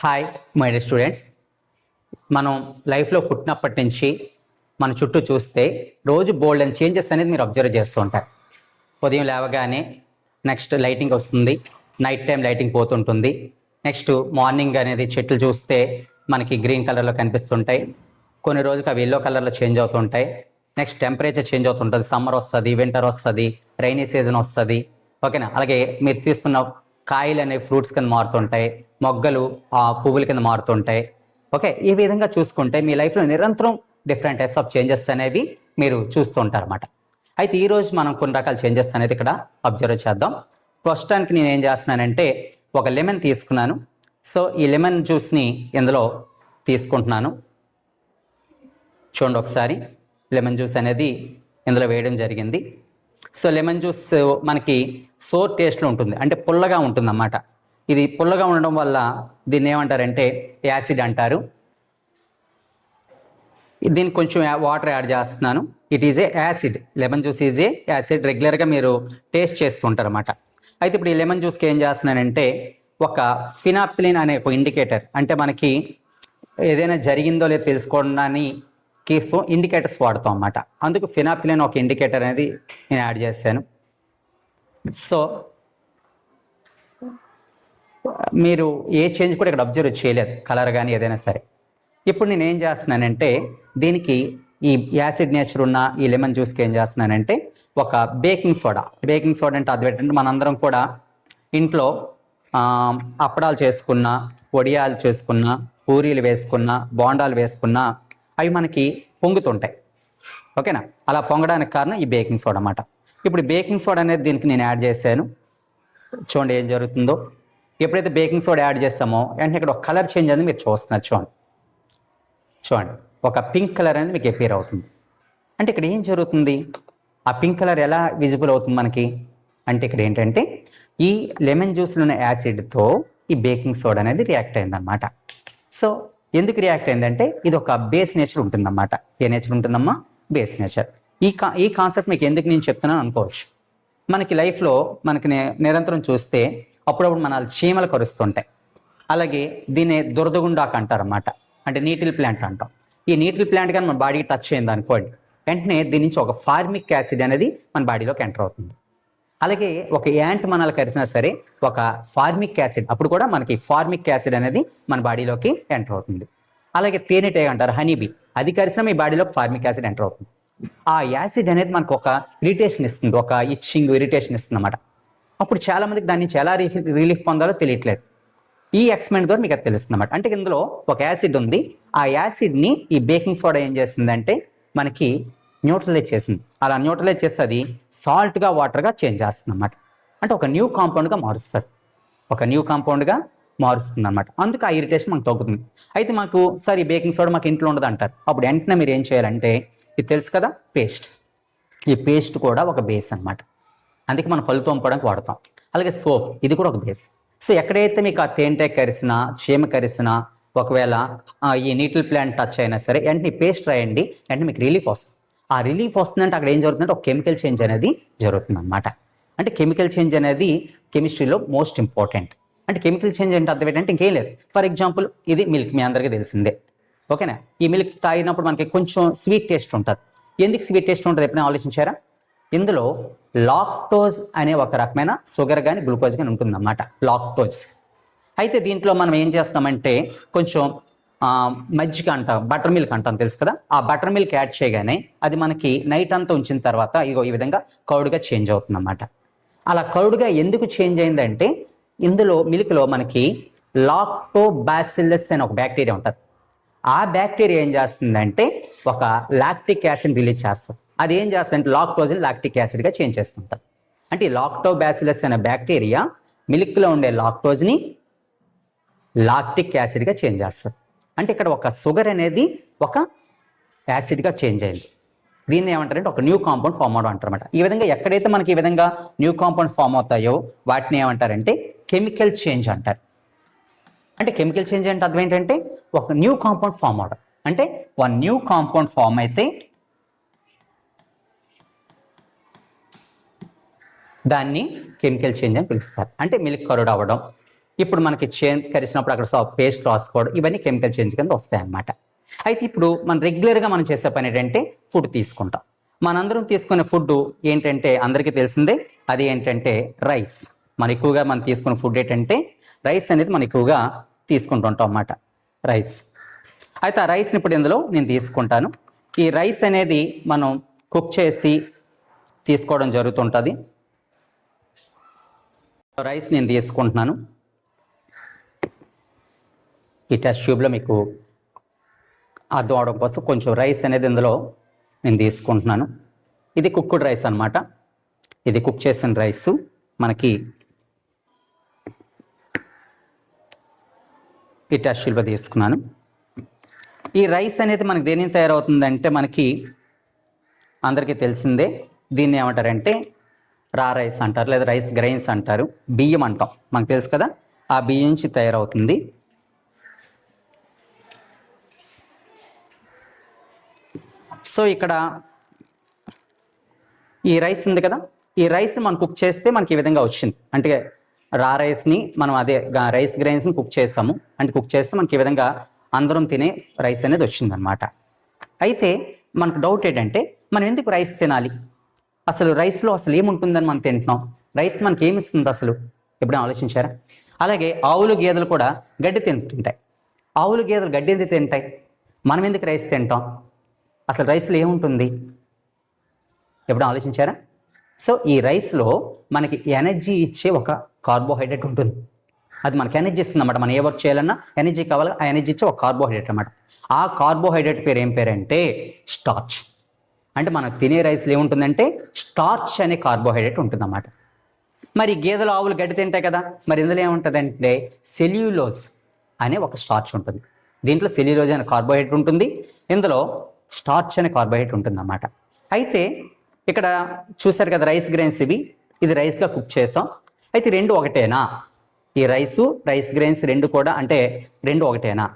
Hi my dear students మనం లైఫ్లో పుట్టినప్పటి నుంచి మన చుట్టూ చూస్తే రోజు బోల్డ్ అండ్ చేంజెస్ అనేది మీరు అబ్జర్వ్ చేస్తూ ఉంటారు. ఉదయం లేవగానే నెక్స్ట్ లైటింగ్ వస్తుంది. నైట్ టైం లైటింగ్ పోతుంటుంది. నెక్స్ట్ మార్నింగ్ అనేది చెట్లు చూస్తే మనకి గ్రీన్ కలర్లో కనిపిస్తుంటాయి. కొన్ని రోజులకు అవి ఎల్లో కలర్లో చేంజ్ అవుతుంటాయి నెక్స్ట్ టెంపరేచర్ చేంజ్ అవుతుంటుంది. సమ్మర్ వస్తుంది వింటర్ వస్తుంది రైనీ సీజన్ వస్తుంది. ఓకేనా అలాగే మీరు తీస్తున్న కాయలు అనేవి ఫ్రూట్స్ కింద మారుతుంటాయి మొగ్గలు ఆ పువ్వుల కింద మారుతుంటాయి. ఓకే ఈ విధంగా చూసుకుంటే మీ లైఫ్లో నిరంతరం డిఫరెంట్ టైప్స్ ఆఫ్ చేంజెస్ అనేవి మీరు చూస్తూ ఉంటారు అన్నమాట అయితే ఈరోజు మనం కొన్ని రకాల చేంజెస్ అనేది ఇక్కడ అబ్జర్వ్ చేద్దాం. ప్రస్తుతానికి నేను ఏం చేస్తున్నానంటే ఒక లెమన్ తీసుకున్నాను. సో ఈ లెమన్ జ్యూస్ని ఇందులో తీసుకుంటున్నాను. చూడండి ఒకసారి లెమన్ జ్యూస్ అనేది ఇందులో వేయడం జరిగింది. సో లెమన్ జ్యూస్ మనకి సోర్ టేస్ట్లో ఉంటుంది. అంటే పుల్లగా ఉంటుంది అన్నమాట ఇది పుల్లగా ఉండడం వల్ల దీన్ని ఏమంటారంటే యాసిడ్ అంటారు. దీనికి కొంచెం వాటర్ యాడ్ చేస్తున్నాను. It is a acid lemon juice is a acid రెగ్యులర్గా మీరు టేస్ట్ చేస్తుంటారు అనమాట అయితే ఇప్పుడు ఈ లెమన్ జ్యూస్కి ఏం చేస్తున్నానంటే ఒక ఫినాప్థిలిన్ అనే ఒక ఇండికేటర్ అంటే మనకి ఏదైనా జరిగిందో లేదో తెలుసుకోవడానికి సో ఇండికేటర్స్ వాడతాం అన్నమాట. అందుకు ఫినాప్థిలిన్ ఒక ఇండికేటర్ అనేది నేను యాడ్ చేశాను. సో మీరు ఏ చేంజ్ కూడా ఇక్కడ అబ్జర్వ్ చేయలేదు కలర్ కానీ ఏదైనా సరే. ఇప్పుడు నేను ఏం చేస్తున్నానంటే దీనికి ఈ యాసిడ్ నేచర్ ఉన్న ఈ లెమన్ జ్యూస్కి ఏం చేస్తున్నానంటే ఒక బేకింగ్ సోడా. బేకింగ్ సోడా అంటే అది ఏంటంటే మనందరం కూడా ఇంట్లో అప్పడాలు చేసుకున్న వడియాలు చేసుకున్న పూరీలు వేసుకున్న బోండాలు వేసుకున్న అవి మనకి పొంగుతుంటాయి. ఓకేనా? అలా పొంగడానికి కారణం ఈ బేకింగ్ సోడా అన్నమాట. ఇప్పుడు బేకింగ్ సోడా అనేది దీనికి నేను యాడ్ చేశాను. చూడండి ఏం జరుగుతుందో. ఎప్పుడైతే బేకింగ్ సోడా యాడ్ చేస్తామో వెంటనే ఇక్కడ ఒక కలర్ చేంజ్ అనేది మీరు చూస్తున్నారు చూడండి. చూడండి. ఒక పింక్ కలర్ అనేది మీకు అపీర్ అవుతుంది. అంటే ఇక్కడ ఏం జరుగుతుంది? ఆ పింక్ కలర్ ఎలా విజిబుల్ అవుతుంది మనకి? అంటే ఇక్కడ ఏంటంటే ఈ లెమన్ జ్యూస్లో ఉన్న యాసిడ్తో ఈ బేకింగ్ సోడా అనేది రియాక్ట్ అయిందనమాట సో ఎందుకు రియాక్ట్ అయిందంటే ఇది ఒక బేస్ నేచర్ ఉంటుందన్నమాట. ఏ నేచర్ ఉంటుందమ్మా? బేస్ నేచర్ ఈ కా ఈ కాన్సెప్ట్ మీకు ఎందుకు నేను చెప్తున్నాను అనుకోవచ్చు. మనకి లైఫ్లో మనకి నే- నిరంతరం చూస్తే అప్పుడప్పుడు మన చీమలు కరుస్తుంటాయి. అలాగే దీన్ని దురదగుండాకు అంటారన్నమాట. అంటే నీటిల్ ప్లాంట్ అంటాం. ఈ నీటిల్ ప్లాంట్ కానీ మన బాడీకి టచ్ అయింది అనుకోండి వెంటనే దీని నుంచి ఒక ఫార్మిక్ యాసిడ్ అనేది మన బాడీలోకి ఎంటర్ అవుతుంది. అలాగే ఒక యాంట్ మనల్ని కరిసినా సరే ఒక ఫార్మిక్ యాసిడ్ అప్పుడు కూడా మనకి ఫార్మిక్ యాసిడ్ అనేది మన బాడీలోకి ఎంటర్ అవుతుంది. అలాగే తేనెటేగ అంటారు హనీబీ అది కరిసిన మీ బాడీలోకి ఫార్మిక్ యాసిడ్ ఎంటర్ అవుతుంది. ఆ యాసిడ్ అనేది మనకు ఒక ఇరిటేషన్ ఇస్తుంది ఒక ఇచ్చింగ్ ఇరిటేషన్ ఇస్తుంది అనమాట అప్పుడు చాలా మందికి దాని నుంచి ఎలా రిలీఫ్ పొందాలో తెలియట్లేదు. ఈ ఎక్స్పెరిమెంట్ ద్వారా మీకు అది తెలుస్తుంది అనమాట అంటే ఇందులో ఒక యాసిడ్ ఉంది. ఆ యాసిడ్ని ఈ బేకింగ్ సోడా ఏం చేస్తుందంటే మనకి న్యూట్రలైజ్ చేసింది. అలా న్యూట్రలైజ్ చేస్తే అది సాల్ట్గా వాటర్గా చేంజ్ చేస్తుంది అనమాట అంటే ఒక న్యూ కాంపౌండ్గా మారుస్తారు. ఒక న్యూ కాంపౌండ్గా మారుస్తుంది అనమాట అందుకు ఆ ఇరిటేషన్ మనకు తగ్గుతుంది. అయితే మాకు సార్ ఈ బేకింగ్ సోడా మాకు ఇంట్లో ఉండదు అంటారు. అప్పుడు వెంటనే మీరు ఏం చేయాలంటే ఇది తెలుసు కదా పేస్ట్. ఈ పేస్ట్ కూడా ఒక బేస్ అన్నమాట. అందుకే మనం పళ్ళు తోముకోవడానికి వాడతాం. అలాగే సోప్ ఇది కూడా ఒక బేస్. సో ఎక్కడైతే మీకు ఆ తేనె కరిసినా చీమ కరిసినా ఒకవేళ ఈ నీటిల్ ప్లాంట్ టచ్ అయినా సరే వెంటనే పేస్ట్ రాయండి. వెంటనే మీకు రిలీఫ్ వస్తుంది. ఆ రిలీఫ్ వస్తుందంటే అక్కడ ఏం జరుగుతుందంటే ఒక కెమికల్ చేంజ్ అనేది జరుగుతుంది అనమాట అంటే కెమికల్ చేంజ్ అనేది కెమిస్ట్రీలో మోస్ట్ ఇంపార్టెంట్. అంటే కెమికల్ చేంజ్ అంటే అర్థం ఏంటంటే ఇంకేం లేదు. ఫర్ ఎగ్జాంపుల్ ఇది మిల్క్ మీ అందరికీ తెలిసిందే. ఓకేనా? ఈ మిల్క్ తాగినప్పుడు మనకి కొంచెం స్వీట్ టేస్ట్ ఉంటుంది. ఎందుకు స్వీట్ టేస్ట్ ఉంటుంది ఎప్పుడైనా ఆలోచించారా? ఇందులో లాక్టోజ్ అనే ఒక రకమైన షుగర్ కానీ గ్లూకోజ్ కానీ ఉంటుందన్నమాట. లాక్టోజ్. అయితే దీంట్లో మనం ఏం చేస్తామంటే కొంచెం మజ్జిగ అంటాం బటర్ మిల్క్ అంటాం తెలుసు కదా? ఆ బటర్ మిల్క్ యాడ్ చేయగానే అది మనకి నైట్ అంతా ఉంచిన తర్వాత ఇగో ఈ విధంగా కౌడుగా చేంజ్ అవుతుందన్నమాట. అలా కౌడుగా ఎందుకు చేంజ్ అయిందంటే ఇందులో మిల్క్లో మనకి లాక్టోబాసిల్లస్ అనే ఒక బ్యాక్టీరియా ఉంటుంది. ఆ బ్యాక్టీరియా ఏం చేస్తుందంటే ఒక లాక్టిక్ యాసిడ్ రిలీజ్ చేస్తుంది. అది ఏం చేస్తుందంటే లాక్టోజిన్ లాక్టిక్ యాసిడ్గా చేంజ్ చేస్తుంటుంది. అంటే ఈ లాక్టోబాసిలస్ అనే బ్యాక్టీరియా మిల్క్లో ఉండే లాక్టోజ్ని లాక్టిక్ యాసిడ్గా చేంజ్ చేస్తుంది. అంటే ఇక్కడ ఒక షుగర్ అనేది ఒక యాసిడ్గా చేంజ్ అయింది. దీన్ని ఏమంటారంటే ఒక న్యూ కాంపౌండ్ ఫామ్ అవడం అంటారన్నమాట ఈ విధంగా ఎక్కడైతే మనకి ఈ విధంగా న్యూ కాంపౌండ్ ఫామ్ అవుతాయో వాటిని ఏమంటారంటే కెమికల్ చేంజ్ అంటారు. అంటే కెమికల్ చేంజ్ అంటే అర్థం ఏంటంటే ఒక న్యూ కాంపౌండ్ ఫామ్ అవడం. అంటే వన్ న్యూ కాంపౌండ్ ఫామ్ అయితే దాన్ని కెమికల్ చేంజ్ అని పిలుస్తారు. అంటే మిల్క్ కరుడు అవ్వడం ఇప్పుడు మనకి చేంజ్ కరిచినప్పుడు అక్కడ పేస్ట్ రాసుకోవడం ఇవన్నీ కెమికల్ చేంజ్ కింద వస్తాయి అన్నమాట అయితే ఇప్పుడు మనం రెగ్యులర్గా మనం చేసే పని ఏంటంటే ఫుడ్ తీసుకుంటాం. మనందరం తీసుకునే ఫుడ్ ఏంటంటే అందరికీ తెలిసిందే అది ఏంటంటే రైస్ మన ఎక్కువగా మనం తీసుకునే ఫుడ్ ఏంటంటే రైస్ అనేది మనం ఎక్కువగా తీసుకుంటుంటాం అన్నమాట రైస్ అయితే ఆ రైస్ని ఇప్పుడు ఇందులో నేను తీసుకుంటాను. ఈ రైస్ అనేది మనం కుక్ చేసి తీసుకోవడం జరుగుతుంటుంది. రైస్ నేను తీసుకుంటున్నాను. ఈ టెస్ట్ ట్యూబ్లో మీకు అర్థం అవడం కోసం కొంచెం రైస్ అనేది ఇందులో నేను తీసుకుంటున్నాను. ఇది కుక్కుడ్ రైస్ అన్నమాట. ఇది కుక్ చేసిన రైస్. మనకి ఈ టెస్ట్ ట్యూబ్లో తీసుకున్నాను. ఈ రైస్ అనేది మనకి దేని తయారవుతుందంటే మనకి అందరికీ తెలిసిందే. దీన్ని ఏమంటారంటే రా రైస్ అంటారు లేదా రైస్ గ్రైన్స్ అంటారు. బియ్యం అంటాం. మనకు తెలుసు కదా? ఆ బియ్యం నుంచి తయారవుతుంది. సో ఇక్కడ ఈ రైస్ ఉంది కదా? ఈ రైస్ మనం కుక్ చేస్తే మనకి ఈ విధంగా వచ్చింది. అంటే రా రైస్ని మనం అదే రైస్ గ్రైన్స్ని కుక్ చేస్తాము. అంటే కుక్ చేస్తే మనకి ఈ విధంగా అందరం తినే రైస్ అనేది వచ్చిందనమాట అయితే మనకు డౌట్ ఏంటంటే మనం ఎందుకు రైస్ తినాలి? అసలు రైస్లో అసలు ఏముంటుందని మనం తింటున్నాం? రైస్ మనకి ఏమి ఇస్తుంది అసలు? ఎప్పుడైనా ఆలోచించారా? అలాగే ఆవులు గేదెలు కూడా గడ్డి తింటుంటాయి. ఆవులు గేదెలు గడ్డి ఎందుకు తింటాయి? మనం ఎందుకు రైస్ తింటాం? అసలు రైస్లో ఏముంటుంది? ఎప్పుడు ఆలోచించారా? సో ఈ రైస్లో మనకి ఎనర్జీ ఇచ్చే ఒక కార్బోహైడ్రేట్ ఉంటుంది. అది మనకి ఎనర్జీ ఇస్తుంది అన్నమాట మనం ఏ వర్క్ చేయాలన్నా ఎనర్జీ కావాలి ఆ ఎనర్జీ ఇచ్చే ఒక కార్బోహైడ్రేట్ అనమాట ఆ కార్బోహైడ్రేట్ పేరు ఏం పేరు అంటే స్టార్చ్. అంటే మనం తినే రైస్లో ఏముంటుందంటే స్టార్చ్ అనే కార్బోహైడ్రేట్ ఉంటుందన్నమాట. మరి గేదెలు ఆవులు గడ్డి తింటాయి కదా. మరి ఇందులో ఏముంటుందంటే సెల్యులోజ్ అనే ఒక స్టార్చ్ ఉంటుంది. దీంట్లో సెల్యులోజ్ అనే కార్బోహైడ్రేట్ ఉంటుంది. ఇందులో స్టార్చ్ అనే కార్బోహైడ్రేట్ ఉంటుందన్నమాట. అయితే ఇక్కడ చూసారు కదా రైస్ గ్రెయిన్స్ ఇవి. ఇది రైస్గా కుక్ చేసాం. అయితే రెండు ఒకటేనా? ఈ రైసు రైస్ గ్రెయిన్స్ రెండు కూడా అంటే రెండు ఒకటేనా?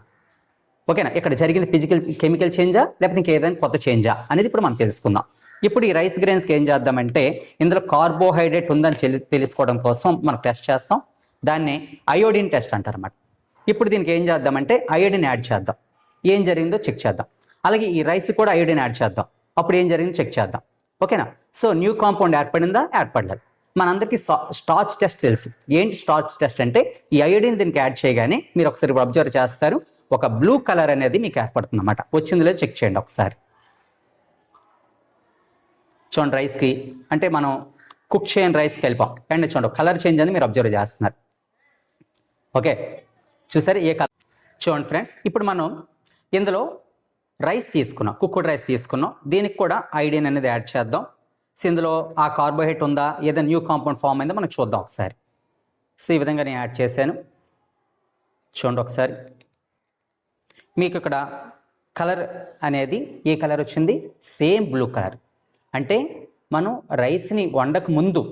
ఓకేనా? ఇక్కడ జరిగింది ఫిజికల్ కెమికల్ చేంజా? లేకపోతే ఇంకేదైనా కొత్త చేంజా? అనేది ఇప్పుడు మనం తెలుసుకుందాం. ఇప్పుడు ఈ రైస్ గ్రెయిన్స్కి ఏం చేద్దామంటే ఇందులో కార్బోహైడ్రేట్ ఉందని తెలి- తెలుసుకోవడం కోసం మనం టెస్ట్ చేస్తాం. దాన్ని అయోడిన్ టెస్ట్ అంటారన్నమాట. ఇప్పుడు దీనికి ఏం చేద్దామంటే అయోడిన్ యాడ్ చేద్దాం. ఏం జరిగిందో చెక్ చేద్దాం. అలాగే ఈ రైస్ కూడా అయోడిన్ యాడ్ చేద్దాం. అప్పుడు ఏం జరిగింది? చెక్ చేద్దాం. ఓకేనా? సో న్యూ కాంపౌండ్ ఏర్పడిందా? ఏర్పడలేదు. మనందరికీ స్టార్చ్ టెస్ట్ తెలుసు. ఏంటి స్టార్చ్ టెస్ట్ అంటే ఈ అయోడిన్ దీనికి యాడ్ చేయగానే మీరు ఒకసారి అబ్జర్వ్ చేస్తారు. ఒక బ్లూ కలర్ అనేది మీకు ఏర్పడుతుంది అన్నమాట వచ్చింది లేదు చెక్ చేయండి ఒకసారి. చూడండి రైస్కి అంటే మనం కుక్ చేయని రైస్కి వెళ్ళిపోం. అండ్ చూడండి కలర్ చేంజ్ అని మీరు అబ్జర్వ్ చేస్తున్నారు. ఓకే? చూసారు? ఏ కలర్? చూడండి ఫ్రెండ్స్ ఇప్పుడు మనం ఇందులో రైస్ తీసుకున్నాం కుక్కుడ్ రైస్ తీసుకున్నాం. దీనికి కూడా ఐడిన్ అనేది యాడ్ చేద్దాం. సో ఇందులో ఆ కార్బోహైడ్రేట్ ఉందా ఏదైనా న్యూ కాంపౌండ్ ఫామ్ అయిందో మనం చూద్దాం ఒకసారి. సో ఈ విధంగా నేను యాడ్ చేశాను. చూడండి ఒకసారి. మీకు ఇక్కడ కలర్ అనేది ఏ కలర్ వచ్చింది? Same blue colour. అంటే మనం రైస్ని వండక ముందు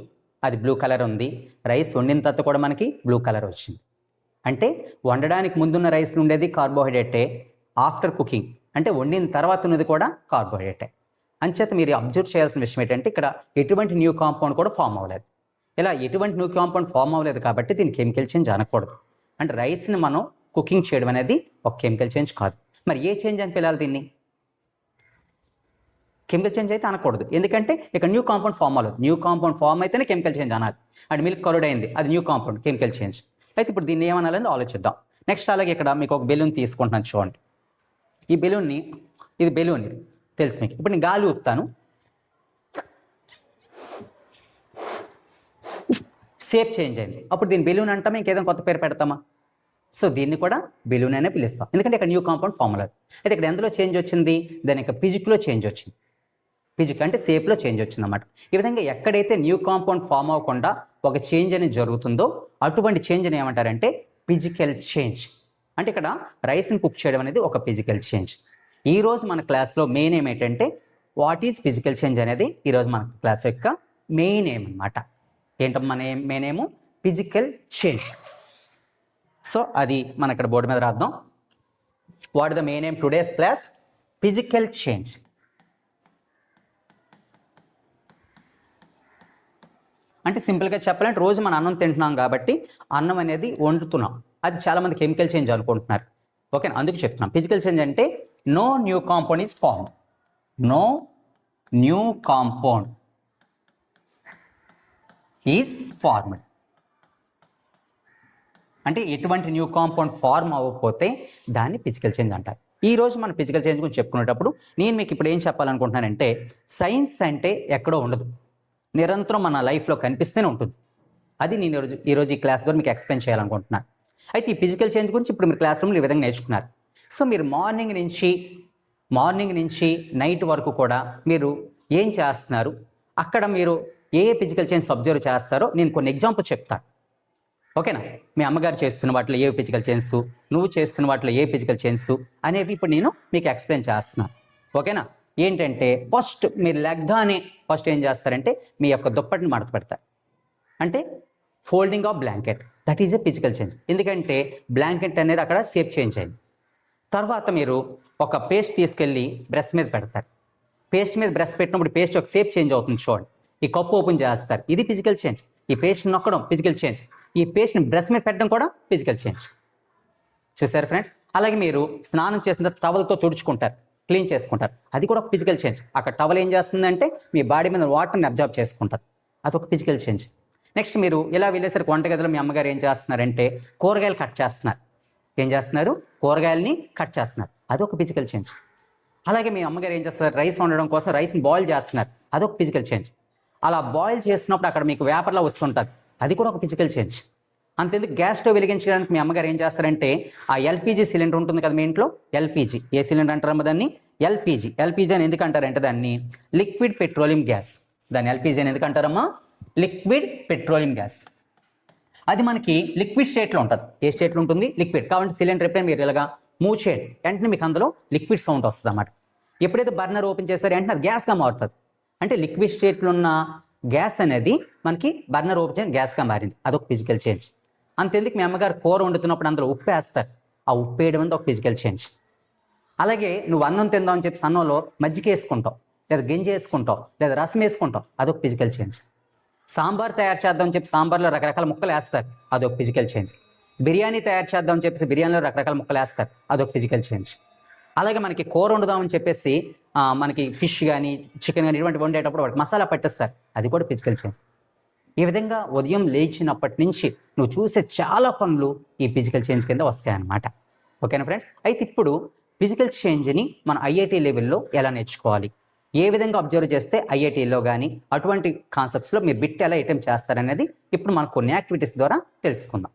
అది బ్లూ కలర్ ఉంది. రైస్ వండిన తర్వాత కూడా మనకి బ్లూ కలర్ వచ్చింది. అంటే వండడానికి ముందున్న రైస్ ఉండేది కార్బోహైడ్రేటే ఆఫ్టర్ కుకింగ్. అంటే వండిన తర్వాత ఉన్నది కూడా కార్బోహైడ్రేటే అంచేత మీరు అబ్జర్వ్ చేయాల్సిన విషయం ఏంటంటే ఇక్కడ ఎటువంటి న్యూ కాంపౌండ్ కూడా ఫామ్ అవ్వలేదు. ఇలా ఎటువంటి న్యూ కాంపౌండ్ ఫామ్ అవ్వలేదు కాబట్టి దీని కెమికల్ చేంజ్ అనకూడదు. అంటే రైస్ని మనం కుకింగ్ చేయడం అనేది ఒక కెమికల్ చేంజ్ కాదు. మరి ఏ చేంజ్ అని పిల్లలు దీన్ని? కెమికల్ చేంజ్ అయితే అనకూడదు. ఎందుకంటే ఇక్కడ న్యూ కాంపౌండ్ ఫామ్ అవ్వదు న్యూ కాంపౌండ్ ఫామ్ అయితేనే కెమికల్ చేంజ్ అనాలి. అండ్ మిల్క్ కలర్డ్ అయింది. అది న్యూ కాంపౌండ్ కెమికల్ చేంజ్ అయితే ఇప్పుడు దీన్ని ఏమనాలని ఆలోచిద్దాం. నెక్స్ట్ అలాగే ఇక్కడ మీకు ఒక బెలూన్ తీసుకుంటున్నాను చూడండి. ఈ బెలూన్ని ఇది బెలూన్ ఇది. తెలుసు మీకు. ఇప్పుడు నేను గాలి ఊపుతాను. షేప్ చేంజ్ అయింది. అప్పుడు దీని బెలూన్ అంటామా? ఇంకేదైనా కొత్త పేరు పెడతామా? సో దీన్ని కూడా బెలూన్ అనే పిలుస్తాం. ఎందుకంటే ఇక్కడ న్యూ కాంపౌండ్ ఫార్ములా అయితే ఇక్కడ ఎందులో చేంజ్ వచ్చింది? దాని యొక్క ఫిజిక్లో చేంజ్ వచ్చింది. ఫిజిక్ అంటే షేప్లో చేంజ్ వచ్చింది అనమాట ఈ విధంగా ఎక్కడైతే న్యూ కాంపౌండ్ ఫామ్ అవ్వకుండా ఒక చేంజ్ అనేది జరుగుతుందో అటువంటి చేంజ్ అని ఏమంటారంటే ఫిజికల్ చేంజ్. అంటే ఇక్కడ రైస్ని కుక్ చేయడం అనేది ఒక ఫిజికల్ చేంజ్. ఈరోజు మన క్లాస్లో మెయిన్ ఏం ఏంటంటే వాట్ ఈజ్ ఫిజికల్ చేంజ్ అనేది ఈరోజు మన క్లాస్ యొక్క మెయిన్ ఏం అనమాట ఏంటో మన మెయిన్ ఏమో? Physical change. సో అది మన ఇక్కడ బోర్డు మీద రాద్దాం. వాట్ ద మెయిన్ ఏం టుడేస్ క్లాస్? Physical change. అంటే సింపుల్గా చెప్పాలంటే రోజు మనం అన్నం తింటున్నాం కాబట్టి అన్నం అనేది వండుతున్నాం. అది చాలా మంది కెమికల్ చేంజ్ అనుకుంటున్నారు. ఓకే అందుకు చెప్తున్నాం. ఫిజికల్ చేంజ్ అంటే no new compound is form. No new compound is formed. అంటే ఎటువంటి న్యూ కాంపౌండ్ ఫార్మ్ అవ్వకపోతే దాన్ని ఫిజికల్ చేంజ్ అంటారు. ఈ రోజు మనం ఫిజికల్ చేంజ్ గురించి చెప్పుకునేటప్పుడు నేను మీకు ఇప్పుడు ఏం చెప్పాలనుకుంటున్నానంటే సైన్స్ అంటే ఎక్కడో ఉండదు. నిరంతరం మన లైఫ్లో కనిపిస్తూనే ఉంటుంది. అది నేను ఈరోజు ఈరోజు ఈ క్లాస్ ద్వారా మీకు ఎక్స్ప్లెయిన్ చేయాలనుకుంటున్నాను. అయితే ఈ ఫిజికల్ చేంజ్ గురించి ఇప్పుడు మీరు క్లాస్ రూమ్లో ఈ విధంగా నేర్చుకున్నారు. సో మీరు మార్నింగ్ నుంచి మార్నింగ్ నుంచి నైట్ వరకు కూడా మీరు ఏం చేస్తున్నారు? అక్కడ మీరు ఏ ఫిజికల్ చేంజ్ అబ్జర్వ్ చేస్తారో నేను కొన్ని ఎగ్జాంపుల్ చెప్తాను. ఓకేనా? మీ అమ్మగారు చేస్తున్న వాటిలో ఏ ఫిజికల్ చేంజ్ నువ్వు చేస్తున్న వాటిలో ఏ ఫిజికల్ చేంజ్ అనేవి ఇప్పుడు నేను మీకు ఎక్స్ప్లెయిన్ చేస్తున్నాను. ఓకేనా? ఏంటంటే ఫస్ట్ మీరు లెగ్గానే ఫస్ట్ ఏం చేస్తారంటే మీ యొక్క దుప్పటిని మడత పెడతారు. అంటే folding of blanket that is a physical change ఎందుకంటే బ్లాంకెట్ అనేది అక్కడ సేఫ్ చేంజ్ అయింది. తర్వాత మీరు ఒక పేస్ట్ తీసుకెళ్ళి బ్రష్ మీద పెడతారు. పేస్ట్ మీద బ్రష్ పెట్టినప్పుడు పేస్ట్ ఒక సేఫ్ చేంజ్ అవుతుంది చూడండి. ఈ కప్పు ఓపెన్ చేస్తారు. ఇది ఫిజికల్ చేంజ్ ఈ పేస్ట్ నొక్కడం ఫిజికల్ చేంజ్ ఈ పేస్ట్ని బ్రష్ మీద పెట్టడం కూడా ఫిజికల్ చేంజ్ చూసారు ఫ్రెండ్స్ అలాగే మీరు స్నానం చేసిన తర్వాత టవల్తో తుడుచుకుంటారు. క్లీన్ చేసుకుంటారు. అది కూడా ఒక ఫిజికల్ చేంజ్. అక్కడ టవల్ ఏం చేస్తుందంటే మీ బాడీ మీద వాటర్ని అబ్జర్వ్ చేసుకుంటారు అదొక ఫిజికల్ చేంజ్. నెక్స్ట్ మీరు ఇలా వెళ్ళేసరికి వంటగదిలో మీ అమ్మగారు ఏం చేస్తున్నారంటే కూరగాయలు కట్ చేస్తున్నారు. ఏం చేస్తున్నారు? కూరగాయలని కట్ చేస్తున్నారు. అదొక ఫిజికల్ చేంజ్. అలాగే మీ అమ్మగారు ఏం చేస్తారు రైస్ వండడం కోసం రైస్ని బాయిల్ చేస్తున్నారు. అదొక ఫిజికల్ చేంజ్. అలా బాయిల్ చేసినప్పుడు అక్కడ మీకు వేపర్లా వస్తుంటుంది. అది కూడా ఒక ఫిజికల్ చేంజ్. అంతేందుకు గ్యాస్ స్టవ్ వెలిగించడానికి మీ అమ్మగారు ఏం చేస్తారంటే ఆ ఎల్పిజి సిలిండర్ ఉంటుంది కదా మీ ఇంట్లో? ఎల్పిజి. ఏ సిలిండర్ అంటారమ్మా దాన్ని? ఎల్పిజి. ఎల్పిజి అని ఎందుకు అంటారంటే దాన్ని? Liquid petroleum gas. దాన్ని ఎల్పిజి అని ఎందుకు అంటారమ్మా? Liquid petroleum gas. అది మనకి లిక్విడ్ స్టేట్లో ఉంటుంది. ఏ స్టేట్లో ఉంటుంది? లిక్విడ్. కాబట్టి సిలిండర్ ఎప్పుడైనా మీరు ఇలాగా మూవ్ చేయండి వెంటనే మీకు అందులో లిక్విడ్ సౌండ్ వస్తుంది అన్నమాట ఎప్పుడైతే బర్నర్ ఓపెన్ చేస్తారో వెంటనే అది గ్యాస్గా మారుతుంది. అంటే లిక్విడ్ స్టేట్లో ఉన్న గ్యాస్ అనేది మనకి బర్నర్ ఓపెన్ చేయడం గ్యాస్గా మారింది. అదొక ఫిజికల్ చేంజ్. అంతెందుకు మీ అమ్మగారు కూర వండుతున్నప్పుడు అందులో ఉప్పు వేస్తారు. ఆ ఉప్పు వేయడం అనేది ఒక ఫిజికల్ చేంజ్ అలాగే నువ్వు అన్నం తిందాం అని చెప్పి అన్నంలో మజ్జిగ వేసుకుంటావు లేదా గింజ వేసుకుంటావు లేదా రసం వేసుకుంటావు అదొక ఫిజికల్ చేంజ్ సాంబార్ తయారు చేద్దాం అని చెప్పి సాంబార్లో రకరకాల ముక్కలు వేస్తారు అదొక ఫిజికల్ చేంజ్ బిర్యానీ తయారు చేద్దాం అని చెప్పేసి బిర్యానీలో రకరకాల ముక్కలు వేస్తారు అదొక ఫిజికల్ చేంజ్ అలాగే మనకి కూర వండుదామని చెప్పేసి మనకి ఫిష్ కానీ చికెన్ కానీ ఇటువంటి వండేటప్పుడు వాటి మసాలా పట్టిస్తారు అది కూడా ఫిజికల్ చేంజ్ ఈ విధంగా ఉదయం లేచినప్పటి నుంచి నువ్వు చూసే చాలా పనులు ఈ ఫిజికల్ చేంజ్ కింద వస్తాయన్నమాట. ఓకేనా ఫ్రెండ్స్ అయితే ఇప్పుడు ఫిజికల్ చేంజ్ని మన ఐఐటి లెవెల్లో ఎలా నేర్చుకోవాలి? ఏ విధంగా అబ్జర్వ్ చేస్తే ఐఐటీలో కానీ అటువంటి కాన్సెప్ట్స్లో మీరు బిట్ ఎలా అటెంప్ట్ చేస్తారనేది ఇప్పుడు మనం కొన్ని యాక్టివిటీస్ ద్వారా తెలుసుకుందాం.